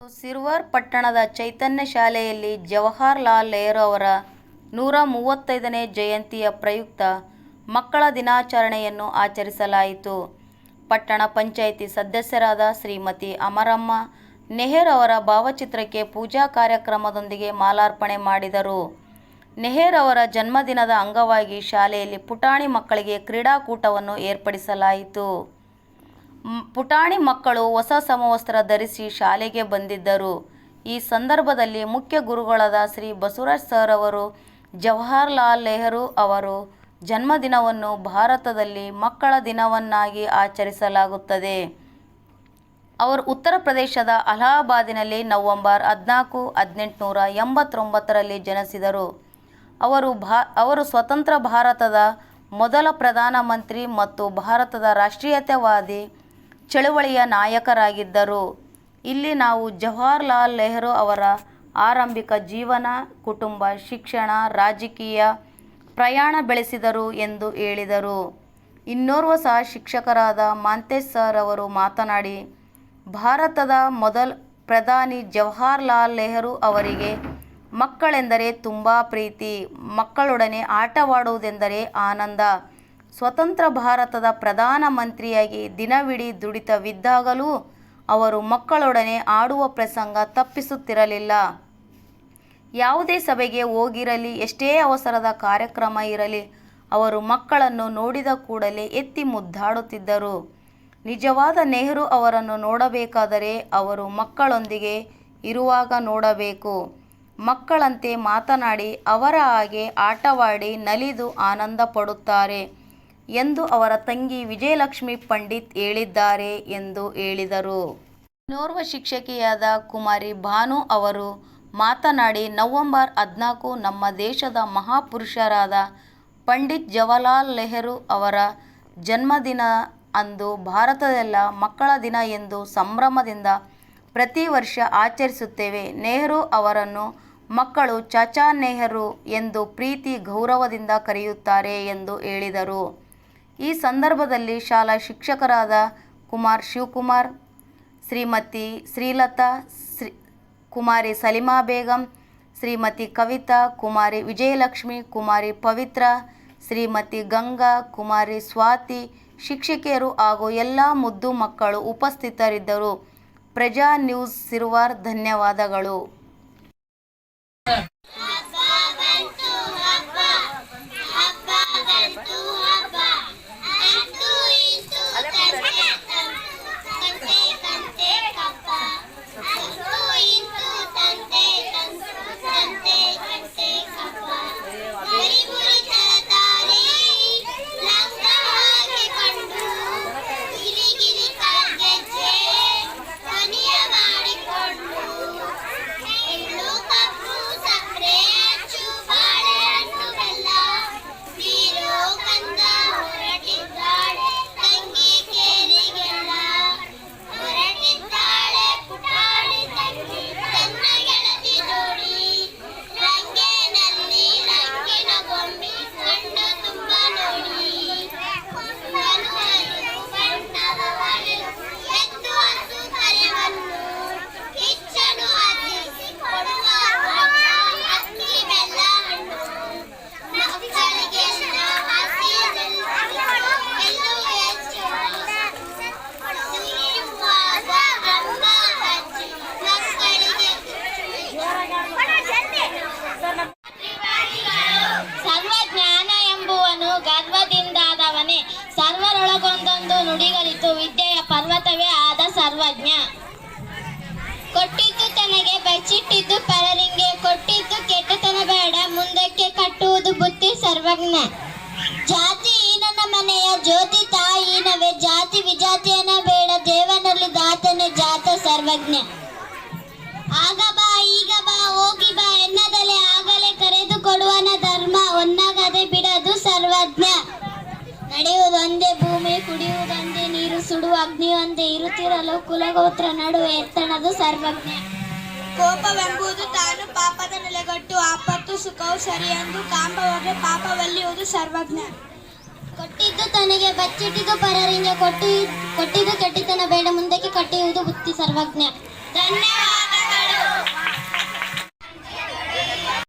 ಸಿರ್ವಾರ್ ಪಟ್ಟಣದ ಚೈತನ್ಯ ಶಾಲೆಯಲ್ಲಿ ಜವಾಹರಲಾಲ್ ನೆಹರು ಅವರ ನೂರ ಮೂವತ್ತೈದನೇ ಜಯಂತಿಯ ಪ್ರಯುಕ್ತ ಮಕ್ಕಳ ದಿನಾಚರಣೆಯನ್ನು ಆಚರಿಸಲಾಯಿತು. ಪಟ್ಟಣ ಪಂಚಾಯಿತಿ ಸದಸ್ಯರಾದ ಶ್ರೀಮತಿ ಅಮರಮ್ಮ ನೆಹರು ಅವರ ಭಾವಚಿತ್ರಕ್ಕೆ ಪೂಜಾ ಕಾರ್ಯಕ್ರಮದೊಂದಿಗೆ ಮಾಲಾರ್ಪಣೆ ಮಾಡಿದರು. ನೆಹರು ಅವರ ಜನ್ಮದಿನದ ಅಂಗವಾಗಿ ಶಾಲೆಯಲ್ಲಿ ಪುಟಾಣಿ ಮಕ್ಕಳಿಗೆ ಕ್ರೀಡಾಕೂಟವನ್ನು ಏರ್ಪಡಿಸಲಾಯಿತು. ಪುಟಾಣಿ ಮಕ್ಕಳು ಹೊಸ ಸಮವಸ್ತ್ರ ಧರಿಸಿ ಶಾಲೆಗೆ ಬಂದಿದ್ದರು. ಈ ಸಂದರ್ಭದಲ್ಲಿ ಮುಖ್ಯ ಗುರುಗಳಾದ ಶ್ರೀ ಬಸವರಾಜ್ ಸರ್ ಅವರು ಜವಾಹರ್ಲಾಲ್ ನೆಹರು ಅವರು ಜನ್ಮದಿನವನ್ನು ಭಾರತದಲ್ಲಿ ಮಕ್ಕಳ ದಿನವನ್ನಾಗಿ ಆಚರಿಸಲಾಗುತ್ತದೆ. ಅವರು ಉತ್ತರ ಪ್ರದೇಶದ ಅಲಹಾಬಾದಿನಲ್ಲಿ ನವಂಬರ್ ಹದಿನಾಲ್ಕು, ಹದಿನೆಂಟುನೂರ ಎಂಬತ್ತೊಂಬತ್ತರಲ್ಲಿ ಜನಿಸಿದರು. ಅವರು ಅವರು ಸ್ವತಂತ್ರ ಭಾರತದ ಮೊದಲ ಪ್ರಧಾನಮಂತ್ರಿ ಮತ್ತು ಭಾರತದ ರಾಷ್ಟ್ರೀಯತಾವಾದಿ ಚಳವಳಿಯ ನಾಯಕರಾಗಿದ್ದರು. ಇಲ್ಲಿ ನಾವು ಜವಾಹರ್ಲಾಲ್ ನೆಹರು ಅವರ ಆರಂಭಿಕ ಜೀವನ, ಕುಟುಂಬ, ಶಿಕ್ಷಣ, ರಾಜಕೀಯ ಪ್ರಯಾಣ ಬೆಳೆಸಿದರು ಎಂದು ಹೇಳಿದರು. ಇನ್ನೋರ್ವ ಸಹ ಶಿಕ್ಷಕರಾದ ಮಾಂತೇಶ್ ಸರ್ ಅವರು ಮಾತನಾಡಿ, ಭಾರತದ ಮೊದಲ ಪ್ರಧಾನಿ ಜವಾಹರ್ಲಾಲ್ ನೆಹರು ಅವರಿಗೆ ಮಕ್ಕಳೆಂದರೆ ತುಂಬ ಪ್ರೀತಿ. ಮಕ್ಕಳೊಡನೆ ಆಟವಾಡುವುದೆಂದರೆ ಆನಂದ. ಸ್ವತಂತ್ರ ಭಾರತದ ಪ್ರಧಾನ ಮಂತ್ರಿಯಾಗಿ ದಿನವಿಡೀ ದುಡಿತವಿದ್ದಾಗಲೂ ಅವರು ಮಕ್ಕಳೊಡನೆ ಆಡುವ ಪ್ರಸಂಗ ತಪ್ಪಿಸುತ್ತಿರಲಿಲ್ಲ. ಯಾವುದೇ ಸಭೆಗೆ ಹೋಗಿರಲಿ, ಎಷ್ಟೇ ಅವಸರದ ಕಾರ್ಯಕ್ರಮ ಇರಲಿ ಅವರು ಮಕ್ಕಳನ್ನು ನೋಡಿದ ಕೂಡಲೇ ಎತ್ತಿ ಮುದ್ದಾಡುತ್ತಿದ್ದರು. ನಿಜವಾದ ನೆಹರು ಅವರನ್ನು ನೋಡಬೇಕಾದರೆ ಅವರು ಮಕ್ಕಳೊಂದಿಗೆ ಇರುವಾಗ ನೋಡಬೇಕು. ಮಕ್ಕಳಂತೆ ಮಾತನಾಡಿ, ಅವರ ಹಾಗೆ ಆಟವಾಡಿ ನಲಿದು ಆನಂದಪಡುತ್ತಾರೆ ಎಂದು ಅವರ ತಂಗಿ ವಿಜಯಲಕ್ಷ್ಮಿ ಪಂಡಿತ್ ಹೇಳಿದ್ದಾರೆ ಎಂದು ಹೇಳಿದರು. ನೋರ್ವ ಶಿಕ್ಷಕಿಯಾದ ಕುಮಾರಿ ಭಾನು ಅವರು ಮಾತನಾಡಿ, ನವಂಬರ್ ಹದಿನಾಲ್ಕು ನಮ್ಮ ದೇಶದ ಮಹಾಪುರುಷರಾದ ಪಂಡಿತ್ ಜವಾಹರ್ಲಾಲ್ ನೆಹರು ಅವರ ಜನ್ಮದಿನ. ಅಂದು ಭಾರತದೆಲ್ಲ ಮಕ್ಕಳ ದಿನ ಎಂದು ಸಂಭ್ರಮದಿಂದ ಪ್ರತಿ ವರ್ಷ ಆಚರಿಸುತ್ತೇವೆ. ನೆಹರು ಅವರನ್ನು ಮಕ್ಕಳು ಚಾಚಾ ನೆಹರು ಎಂದು ಪ್ರೀತಿ, ಗೌರವದಿಂದ ಕರೆಯುತ್ತಾರೆ ಎಂದು ಹೇಳಿದರು. ಈ ಸಂದರ್ಭದಲ್ಲಿ ಶಾಲಾ ಶಿಕ್ಷಕರಾದ ಕುಮಾರ್ ಶಿವಕುಮಾರ್, ಶ್ರೀಮತಿ ಶ್ರೀಲತಾ, ಕುಮಾರಿ ಸಲೀಮಾ ಬೇಗಂ, ಶ್ರೀಮತಿ ಕವಿತಾ, ಕುಮಾರಿ ವಿಜಯಲಕ್ಷ್ಮಿ, ಕುಮಾರಿ ಪವಿತ್ರ ಶ್ರೀಮತಿ ಗಂಗಾ, ಕುಮಾರಿ ಸ್ವಾತಿ, ಶಿಕ್ಷಕಿಯರು ಹಾಗೂ ಎಲ್ಲ ಮುದ್ದು ಮಕ್ಕಳು ಉಪಸ್ಥಿತರಿದ್ದರು. ಪ್ರಜಾ ನ್ಯೂಸ್ ಸಿರುವಾರ್ ಧನ್ಯವಾದಗಳು. ನುಡಿಗಳಿತು ವಿದ್ಯೆಯ ಪರ್ವತವೇ ಆದ ಸರ್ವಜ್ಞ. ಕೊಟ್ಟಿದ್ದು ತನಗೆ ಬಚ್ಚಿಟ್ಟಿದ್ದು ಸುಡುವ ಅಗ್ನಿ ಒಂದೇ ಇರುತ್ತಿರಲು ಕುಲಗೋತ್ರ ನಡುವೆ ಎತ್ತಣದು ಸರ್ವಜ್ಞ. ಕೋಪವೆಂಬುದು ತಾನು ಪಾಪದ ನೆಲೆಗಟ್ಟು ಆಪತ್ತು ಸುಖವು ಸರಿಯೆಂದು ಕಾಂಬವರೆ ಪಾಪವಲ್ಲಿಯುವುದು ಸರ್ವಜ್ಞ. ಕೊಟ್ಟಿದ್ದು ತನಗೆ ಬಚ್ಚಿಟ್ಟಿದ್ದು ಪರರಿಗೆ ಕೊಟ್ಟಿ ಕೊಟ್ಟಿದ್ದು ಕೆಟ್ಟಿತನ ಬೇಡ ಮುಂದಕ್ಕೆ ಕಟ್ಟಿಯುವುದು ಬುತ್ತಿ ಸರ್ವಜ್ಞ. ಧನ್ಯವಾದ.